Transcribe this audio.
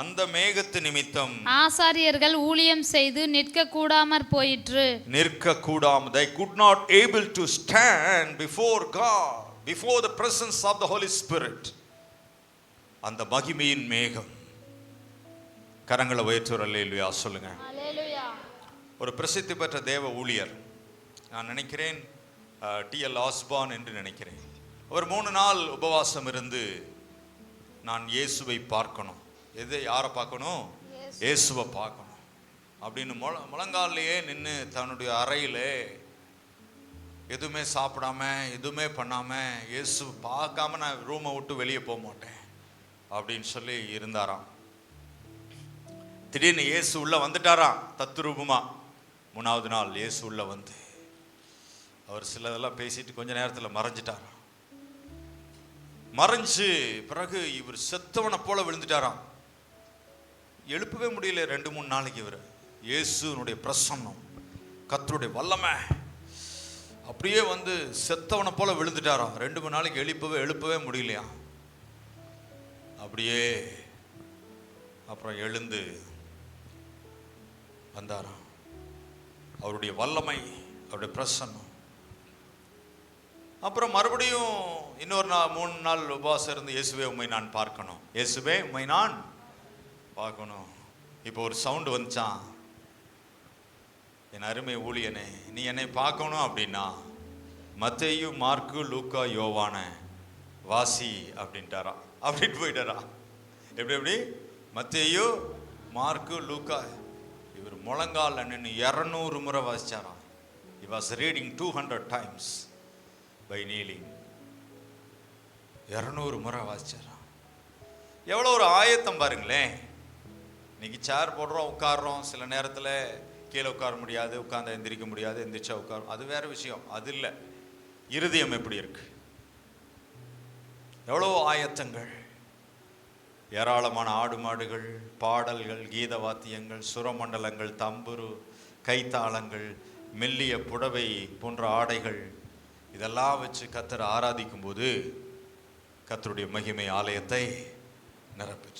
அந்த மேகத்து நிமித்தம் ஆசாரியர்கள் ஊழியம் செய்து நிற்க கூடாமற் போயிற்று. நிற்க கூடாம they could not able to stand before God before the presence of the Holy Spirit. அந்த மகிமையின் மேகம். கரங்களை உயர்த்துறல்ல இல்லையா சொல்லுங்க. ஒரு பிரசித்தி பெற்ற தேவ ஊழியர் நான் நினைக்கிறேன் டி எல் ஆஸ்பான் என்று நினைக்கிறேன். அவர் மூணு நாள் உபவாசம் இருந்து நான் இயேசுவை பார்க்கணும். எதை யாரை பார்க்கணும்? இயேசுவை. பார்க்கணும். அப்படின்னு முழ முழங்கால்லையே நின்று தன்னுடைய அறையிலே எதுவுமே சாப்பிடாம எதுவுமே பண்ணாம இயேசு பார்க்காம நான் ரூமை விட்டு வெளியே போக மாட்டேன் அப்படின்னு சொல்லி இருந்தாராம். திடீர்னு இயேசு உள்ள வந்துட்டாராம் தத்துரூபமா மூணாவது நாள் இயேசு உள்ள வந்து அவர் சிலதெல்லாம் பேசிட்டு கொஞ்ச நேரத்தில் மறைஞ்சிட்டாராம். மறைஞ்சு பிறகு இவர் செத்தவனை போல விழுந்துட்டாராம். எழுப்பவே முடியல ரெண்டு மூணு நாளைக்கு இவர். இயேசுனுடைய பிரசன்னம் கத்தருடைய வல்லமை. அப்படியே வந்து செத்தவனை போல விழுந்துட்டாராம் ரெண்டு மூணு நாளைக்கு எழுப்பவே எழுப்பவே முடியலையா? அப்படியே அப்புறம் எழுந்து வந்தாராம். அவருடைய வல்லமை அவருடைய பிரசன்னம். அப்புறம் மறுபடியும் இன்னொரு நாள் மூணு நாள் உபவாசம் இருந்து இயேசுவே உண்மை நான் பார்க்கணும். இயேசுவே உண்மை நான் பார்க்கணும். இப்போ ஒரு சவுண்டு வந்துச்சான் என் அருமை ஊழியனே நீ என்னை பார்க்கணும் அப்படின்னா மத்தையு மார்க்கு லூக்கா யோவான வாசி அப்படின்ட்டாரா. அப்படின்னு போயிட்டாரா. எப்படி எப்படி? மத்தையு மார்க்கு லூக்கா இவர் முழங்கால் நின்று இரநூறு முறை வாசிச்சாரா he was reading two hundred times by kneeling இரநூறு முறை வாசிச்சாரா எவ்வளோ ஒரு ஆயத்தம் பாருங்களேன். இன்னைக்கு சேர் போடுறோம் உட்காடுறோம் சில நேரத்தில் கீழே உட்கார முடியாது உட்காந்து எந்திரிக்க முடியாது எந்திரிச்சா உட்காரும். அது வேற விஷயம். அது இல்லை. இருதயம் எப்படி இருக்கு? எவ்வளோ ஆயத்தங்கள்? ஏராளமான ஆடு மாடுகள் பாடல்கள் கீத வாத்தியங்கள் சுரமண்டலங்கள் தம்புரு கைத்தாளங்கள் மெல்லிய புடவை போன்ற ஆடைகள். இதெல்லாம் வச்சு கத்தரை ஆராதிக்கும் போது கத்தருடைய மகிமை ஆலயத்தை நிரப்பிச்சு.